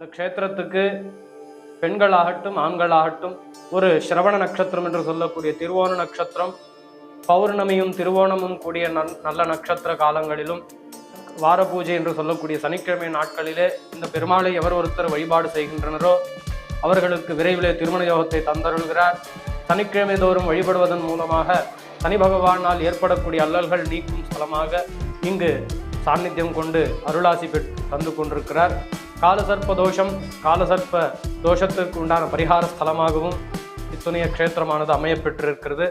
இந்த க்ஷேத்திரத்துக்கு பெண்களாகட்டும் ஆண்களாகட்டும் ஒரு சிரவண நட்சத்திரம் என்று சொல்லக்கூடிய திருவோண நட்சத்திரம் பௌர்ணமியும் திருவோணமும் கூடிய நன்- நல்ல நட்சத்திர காலங்களிலும் வார பூஜை என்று சொல்லக்கூடிய சனிக்கிழமை நாட்களிலே இந்த பெருமாளை எவர் ஒருத்தர் வழிபாடு செய்கின்றனரோ அவர்களுக்கு விரைவிலே திருமண யோகத்தை தந்தருள்கிறார். சனிக்கிழமை தோறும் வழிபடுவதன் மூலமாக சனி பகவானால் ஏற்படக்கூடிய அல்லல்கள் நீக்கும் ஸ்தலமாக இங்கு சாநித்தியம் கொண்டு அருளாசி பெற்று தந்து கொண்டிருக்கிறார். காலசர்ப்ப தோஷம் காலசர்ப்ப தோஷத்திற்கு உண்டான பரிகார ஸ்தலமாகவும் இத்துணைய க்ஷேத்திரமானது அமையப்பெற்றிருக்கிறது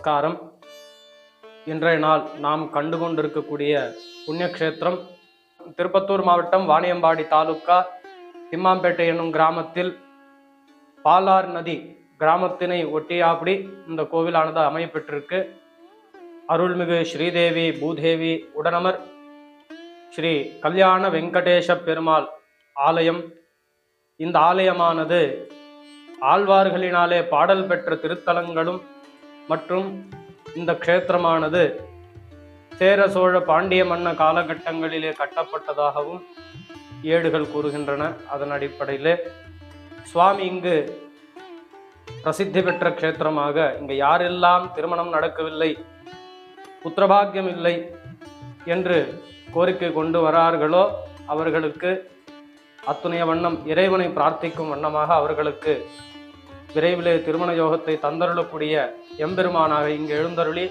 நமஸ்காரம். இன்றைய நாள் நாம் கண்டு கொண்டிருக்கக்கூடிய புண்ணியக்ஷேத்திரம். திருப்பத்தூர் மாவட்டம் வாணியம்பாடி தாலுக்கா திம்மாம்பேட்டை என்னும் கிராமத்தில் பாலார் நதி கிராமத்தினை ஒட்டியாப்படி இந்த கோவிலானது அமையப்பெற்றிருக்கு. அருள்மிகு ஸ்ரீதேவி பூதேவி உடனமர் ஸ்ரீ கல்யாண வெங்கடேஷ பெருமாள் ஆலயம். இந்த ஆலயமானது ஆழ்வார்களினாலே பாடல் பெற்ற திருத்தலங்களும் மற்றும் இந்த க்ஷேத்திரமானது சேர சோழ பாண்டிய மன்ன காலகட்டங்களிலே கட்டப்பட்டதாகவும் ஏடுகள் கூறுகின்றன. அதன் அடிப்படையிலே சுவாமி இங்கு பிரசித்தி பெற்ற க்ஷேத்திரமாக இங்கு யாரெல்லாம் திருமணம் நடக்கவில்லை புத்திரபாக்கியம் இல்லை என்று கோரிக்கை கொண்டு வரார்களோ அவர்களுக்கு அத்துணைய வண்ணம் இறைவனை பிரார்த்திக்கும் வண்ணமாக அவர்களுக்கு விரைவிலே திருமண யோகத்தை தந்தருளக்கூடிய எம்பெருமானாக இங்கு எழுந்தருளி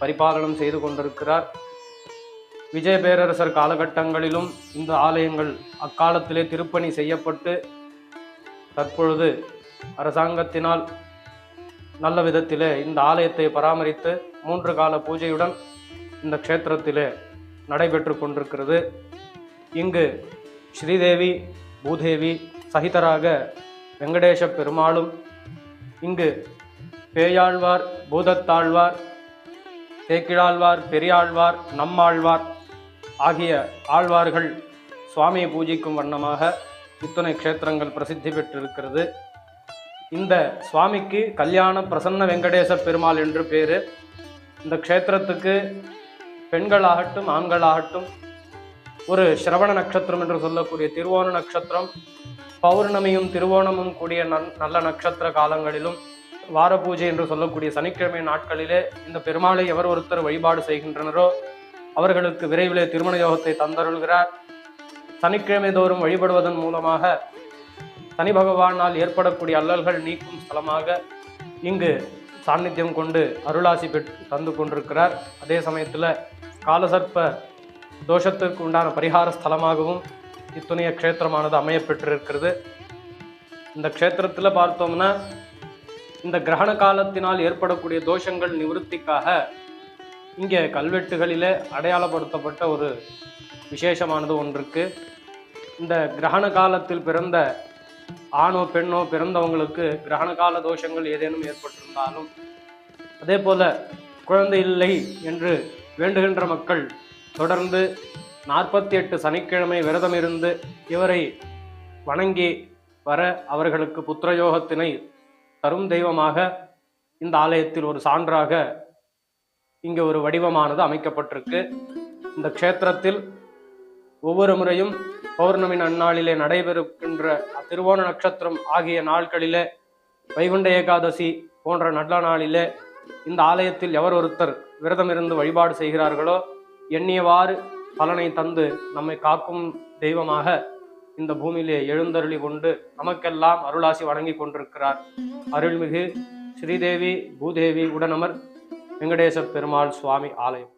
பரிபாலனம் செய்து கொண்டிருக்கிறார். விஜய பேரரசர் காலகட்டங்களிலும் இந்த ஆலயங்கள் அக்காலத்திலே திருப்பணி செய்யப்பட்டு தற்பொழுது அரசாங்கத்தினால் நல்ல விதத்திலே இந்த ஆலயத்தை பராமரித்து மூன்று கால பூஜையுடன் இந்த க்ஷேத்திரத்திலே நடைபெற்று கொண்டிருக்கிறது. இங்கு ஸ்ரீதேவி பூதேவி சகிதராக வெங்கடேச பெருமாளும் இங்கு பேயாழ்வார் பூதத்தாழ்வார் தேக்கிழாழ்வார் பெரியாழ்வார் நம்மாழ்வார் ஆகிய ஆழ்வார்கள் சுவாமியை பூஜிக்கும் வண்ணமாக இத்தனை க்ஷேத்திரங்கள் பிரசித்தி பெற்றிருக்கிறது. இந்த சுவாமிக்கு கல்யாண பிரசன்ன வெங்கடேச பெருமாள் என்று பேர். இந்த க்ஷேத்திரத்துக்கு பெண்களாகட்டும் ஆண்களாகட்டும் ஒரு சிரவண நட்சத்திரம் என்று சொல்லக்கூடிய திருவோண நட்சத்திரம் பௌர்ணமியும் திருவோணமும் கூடிய நன் நல்ல நட்சத்திர காலங்களிலும் வார பூஜை என்று சொல்லக்கூடிய சனிக்கிழமை நாட்களிலே இந்த பெருமாளை எவர் ஒருத்தர் வழிபாடு செய்கின்றனரோ அவர்களுக்கு விரைவிலே திருமண யோகத்தை தந்தருள்கிறார். சனிக்கிழமை தோறும் வழிபடுவதன் மூலமாக சனி பகவானால் ஏற்படக்கூடிய அல்லல்கள் நீக்கும் ஸ்தலமாக இங்கு சாநித்தியம் கொண்டு அருளாசி பெற்று தந்து கொண்டிருக்கிறார். அதே சமயத்தில் காலசர்ப்ப தோஷத்திற்கு உண்டான பரிகார ஸ்தலமாகவும் இத்துணைய க்ஷேத்திரமானது அமையப்பெற்றிருக்கிறது. இந்த க்ஷேத்திரத்தில் பார்த்தோம்னா இந்த கிரகண காலத்தினால் ஏற்படக்கூடிய தோஷங்கள் நிவர்த்திக்காக இங்கே கல்வெட்டுகளிலே அடையாளப்படுத்தப்பட்ட ஒரு விசேஷமானது ஒன்று இந்த கிரகண காலத்தில் பிறந்த ஆணோ பெண்ணோ பிறந்தவங்களுக்கு கிரகண கால தோஷங்கள் ஏதேனும் ஏற்பட்டிருந்தாலும் அதே போல குழந்தை இல்லை என்று வேண்டுகின்ற மக்கள் தொடர்ந்து நாற்பத்தி எட்டு சனிக்கிழமை விரதம் இருந்து இவரை வணங்கி வர அவர்களுக்கு புத்திரயோகத்தினை தரும் தெய்வமாக இந்த ஆலயத்தில் ஒரு சான்றாக இங்கே ஒரு வடிவமானது அமைக்கப்பட்டிருக்கு. இந்த க்ஷேத்திரத்தில் ஒவ்வொரு முறையும் பௌர்ணமி நன்னாளிலே நடைபெறுகின்ற திருவோண நட்சத்திரம் ஆகிய நாட்களிலே வைகுண்ட ஏகாதசி போன்ற நல்ல நாளிலே இந்த ஆலயத்தில் எவர் ஒருத்தர் விரதம் இருந்து வழிபாடு செய்கிறார்களோ எண்ணியவாறு பலனை தந்து நம்மை காக்கும் தெய்வமாக இந்த பூமியிலே எழுந்தருளி கொண்டு நமக்கெல்லாம் அருளாசி வழங்கி கொண்டிருக்கிறார். அருள்மிகு ஸ்ரீதேவி பூதேவி உடனமர் வெங்கடேச பெருமாள் சுவாமி ஆலயம்.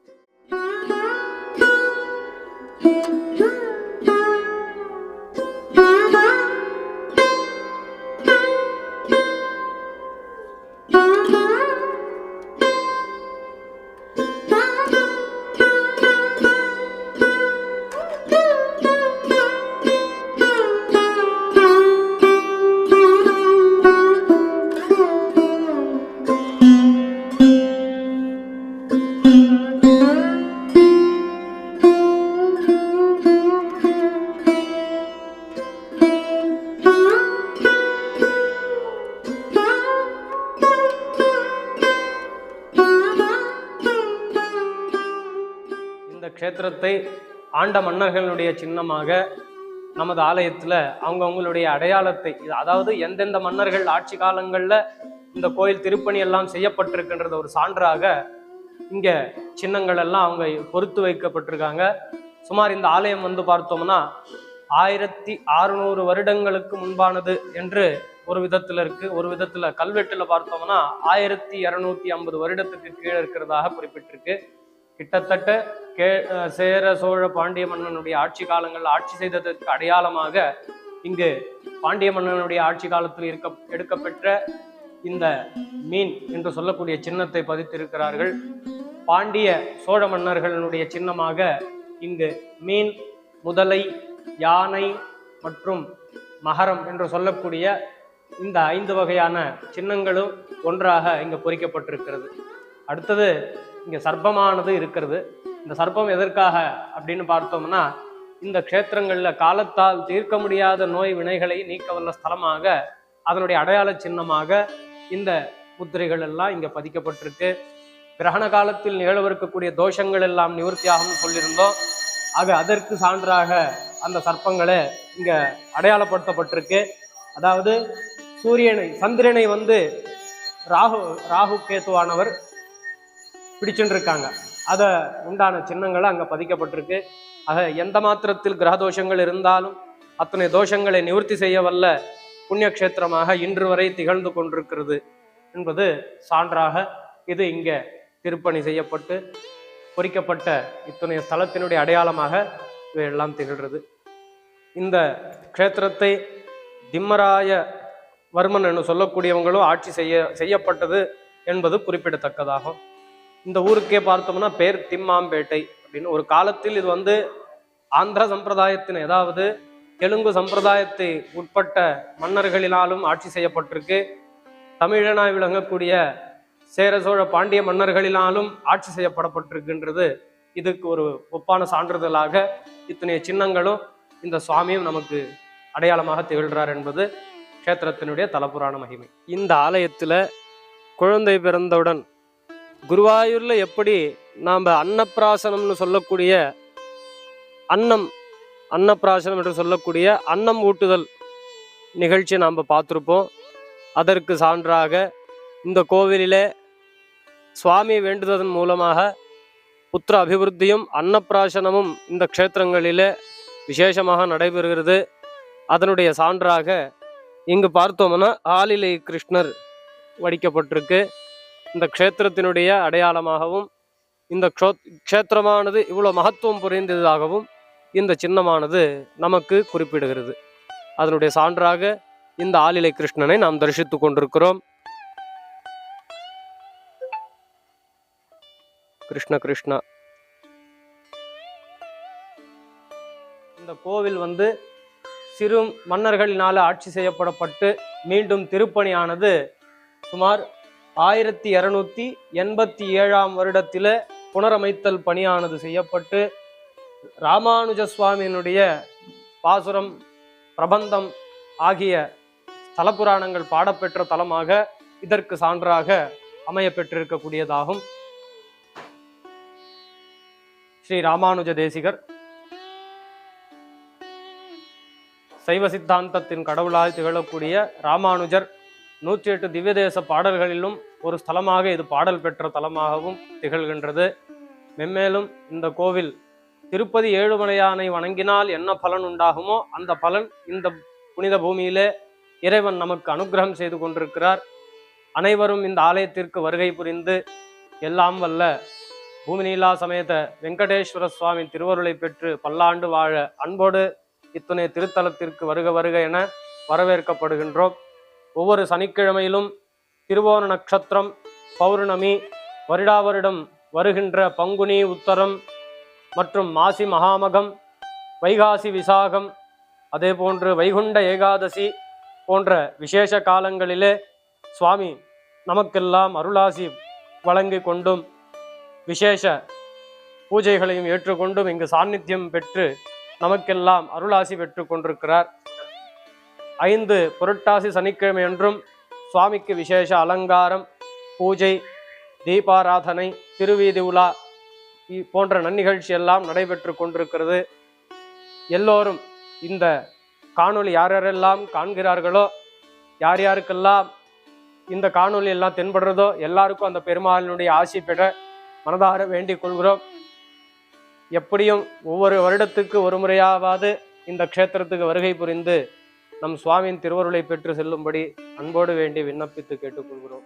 இந்த க்ஷேத்திரத்தை ஆண்ட மன்னர்களுடைய சின்னமாக நமது ஆலயத்தில் அவங்கவுங்களுடைய அடையாளத்தை அதாவது எந்தெந்த மன்னர்கள் ஆட்சி காலங்களில் இந்த கோயில் திருப்பணி எல்லாம் செய்யப்பட்டிருக்கின்றது ஒரு சான்றாக இங்கே சின்னங்கள் எல்லாம் அவங்க பொறுத்து வைக்கப்பட்டிருக்காங்க. சுமார் இந்த ஆலயம் வந்து பார்த்தோம்னா ஆயிரத்தி அறுநூறு வருடங்களுக்கு முன்பானது என்று ஒரு விதத்தில் இருக்கு. ஒரு விதத்துல கல்வெட்டுல பார்த்தோம்னா ஆயிரத்தி இரநூத்தி ஐம்பது வருடத்துக்கு கீழே இருக்கிறதாக குறிப்பிட்டிருக்கு. கிட்டத்தட்ட கே சேர சோழ பாண்டிய மன்னனுடைய ஆட்சி காலங்கள் ஆட்சி செய்ததற்கு அடையாளமாக இங்கு பாண்டிய மன்னனுடைய ஆட்சி காலத்தில் இருக்க எடுக்கப்பெற்ற இந்த மீன் என்று சொல்லக்கூடிய சின்னத்தை பதித்திருக்கிறார்கள். பாண்டிய சோழ மன்னர்களுடைய சின்னமாக இங்கு மீன் முதலை யானை மற்றும் மகரம் என்று சொல்லக்கூடிய இந்த ஐந்து வகையான சின்னங்களும் ஒன்றாக இங்கு பொறிக்கப்பட்டிருக்கிறது. அடுத்தது இங்கே சர்ப்பமானது இருக்கிறது. இந்த சர்ப்பம் எதற்காக அப்படின்னு பார்த்தோம்னா இந்த க்ஷேத்திரங்களில் காலத்தால் தீர்க்க முடியாத நோய் வினைகளை நீக்க வல்ல ஸ்தலமாக அதனுடைய அடையாள சின்னமாக இந்த முத்திரைகள் எல்லாம் இங்கே பதிக்கப்பட்டிருக்கு. கிரகண காலத்தில் நிகழவிருக்கக்கூடிய தோஷங்கள் எல்லாம் நிவர்த்தியாகும்னு சொல்லியிருந்தோம். ஆக அதற்கு சான்றாக அந்த சர்ப்பங்களை இங்கே அடையாளப்படுத்தப்பட்டிருக்கு. அதாவது சூரியனை சந்திரனை வந்து ராகு ராகு கேத்துவானவர் பிடிச்சுட்டு இருக்காங்க. அதை உண்டான சின்னங்கள் அங்கே பதிக்கப்பட்டிருக்கு. ஆக எந்த மாத்திரத்தில் கிரக தோஷங்கள் இருந்தாலும் அத்தனை தோஷங்களை நிவர்த்தி செய்ய வல்ல புண்ணியக்ஷேத்திரமாக இன்று வரை திகழ்ந்து கொண்டிருக்கிறது என்பது சான்றாக இது இங்கே திருப்பணி செய்யப்பட்டு பொறிக்கப்பட்ட இத்தனை ஸ்தலத்தினுடைய அடையாளமாக இவையெல்லாம் திகழ்கிறது. இந்த க்ஷேத்திரத்தை திம்மராய வர்மன் என்று சொல்லக்கூடியவங்களும் ஆட்சி செய்ய செய்யப்பட்டது என்பது குறிப்பிடத்தக்கதாகும். இந்த ஊருக்கே பார்த்தோம்னா பேர் திம்மாம்பேட்டை அப்படின்னு. ஒரு காலத்தில் இது வந்து ஆந்திர சம்பிரதாயத்தின் ஏதாவது தெலுங்கு சம்பிரதாயத்தை உட்பட்ட மன்னர்களினாலும் ஆட்சி செய்யப்பட்டிருக்கு. தமிழனாய் விளங்கக்கூடிய சேர சோழ பாண்டிய மன்னர்களினாலும் ஆட்சி செய்யப்படப்பட்டிருக்குன்றது. இதுக்கு ஒரு ஒப்பான சான்றிதழாக இத்தனை சின்னங்களும் இந்த சுவாமியும் நமக்கு அடையாளமாக திகழ்கிறார் என்பது க்ஷேத்திரத்தினுடைய தலபுராண மகிமை. இந்த ஆலயத்தில் குழந்தை பிறந்தவுடன் குருவாயூரில் எப்படி நாம் அன்னப்பிராசனம்னு சொல்லக்கூடிய அன்னம் அன்னப்பிராசனம் என்று சொல்லக்கூடிய அன்னம் ஊட்டுதல் நிகழ்ச்சி நாம் பார்த்துருப்போம். அதற்கு சான்றாக இந்த கோவிலிலே சுவாமி வேண்டுததன் மூலமாக புத்திர அபிவிருத்தியும் அன்னப்பிராசனமும் இந்த க்ஷேத்திரங்களிலே விசேஷமாக நடைபெறுகிறது. அதனுடைய சான்றாக இங்கு பார்த்தோம்னா ஆலிலை கிருஷ்ணர் வடிக்கப்பட்டிருக்கு. இந்த க்ஷேத்திரத்தினுடைய அடையாளமாகவும் இந்த க்ஷோ க்ஷேத்திரமானது இவ்வளோ மகத்துவம் புரிந்ததாகவும் இந்த சின்னமானது நமக்கு குறிப்பிடுகிறது. அதனுடைய சான்றாக இந்த ஆலிலை கிருஷ்ணனை நாம் தரிசித்துக் கொண்டிருக்கிறோம். கிருஷ்ண கிருஷ்ணா. இந்த கோவில் வந்து சிறு மன்னர்களினால் ஆட்சி செய்யப்படப்பட்டு மீண்டும் திருப்பணியானது சுமார் ஆயிரத்தி இரநூத்தி எண்பத்தி ஏழாம் வருடத்தில் புனரமைத்தல் பணியானது செய்யப்பட்டு ராமானுஜ சுவாமியினுடைய பாசுரம் பிரபந்தம் ஆகிய தலபுராணங்கள் புராணங்கள் பாடப்பெற்ற தலமாக இதற்கு சான்றாக அமைய பெற்றிருக்கக்கூடியதாகும் ஸ்ரீ ராமானுஜ தேசிகர். சைவ சித்தாந்தத்தின் கடவுளாய் திகழக்கூடிய ராமானுஜர் நூற்றி எட்டு திவ்யதேச பாடல்களிலும் ஒரு ஸ்தலமாக இது பாடல் பெற்ற தலமாகவும் திகழ்கின்றது. மென்மேலும் இந்த கோவில் திருப்பதி ஏழுமலையானை வணங்கினால் என்ன பலன் உண்டாகுமோ அந்த பலன் இந்த புனித பூமியிலே இறைவன் நமக்கு அனுக்கிரகம் செய்து கொண்டிருக்கிறார். அனைவரும் இந்த ஆலயத்திற்கு வருகை புரிந்து எல்லாம் வல்ல பூமிநீலா சமேத வெங்கடேஸ்வர சுவாமி திருவருளை பெற்று பல்லாண்டு வாழ அன்போடு இத்துணை திருத்தலத்திற்கு வருக வருக என வரவேற்கப்படுகின்றோம். ஒவ்வொரு சனிக்கிழமையிலும் திருவோண நட்சத்திரம் பௌர்ணமி வருடா வருடம் வருகின்ற பங்குனி உத்தரம் மற்றும் மாசி மகாமகம் வைகாசி விசாகம் அதே போன்று வைகுண்ட ஏகாதசி போன்ற விசேஷ காலங்களிலே சுவாமி நமக்கெல்லாம் அருளாசி வழங்கி கொண்டும் விசேஷ பூஜைகளையும் ஏற்றுக்கொண்டும் இங்கு சாநித்தியம் பெற்று நமக்கெல்லாம் அருளாசி பெற்று கொண்டிருக்கிறார். ஐந்து புரட்டாசி சனிக்கிழமை என்றும் சுவாமிக்கு விசேஷ அலங்காரம் பூஜை தீபாராதனை திருவீதி உலா இ- போன்ற நன்னிகழ்ச்சி எல்லாம் நடைபெற்று கொண்டிருக்கிறது. எல்லோரும் இந்த காணொளி யார் யாரெல்லாம் காண்கிறார்களோ யார் யாருக்கெல்லாம் இந்த காணொளி எல்லாம் தென்படுறதோ எல்லாருக்கும் அந்த பெருமாளினுடைய ஆசி பெற மனதார வேண்டிக் கொள்கிறோம். எப்படியும் ஒவ்வொரு வருடத்துக்கு ஒரு முறையாவது இந்த க்ஷேத்திரத்துக்கு வருகை புரிந்து நம் சுவாமியின் திருவருளை பெற்று செல்லும்படி அன்போடு வேண்டி விண்ணப்பித்து கேட்டுக்கொள்கிறோம்.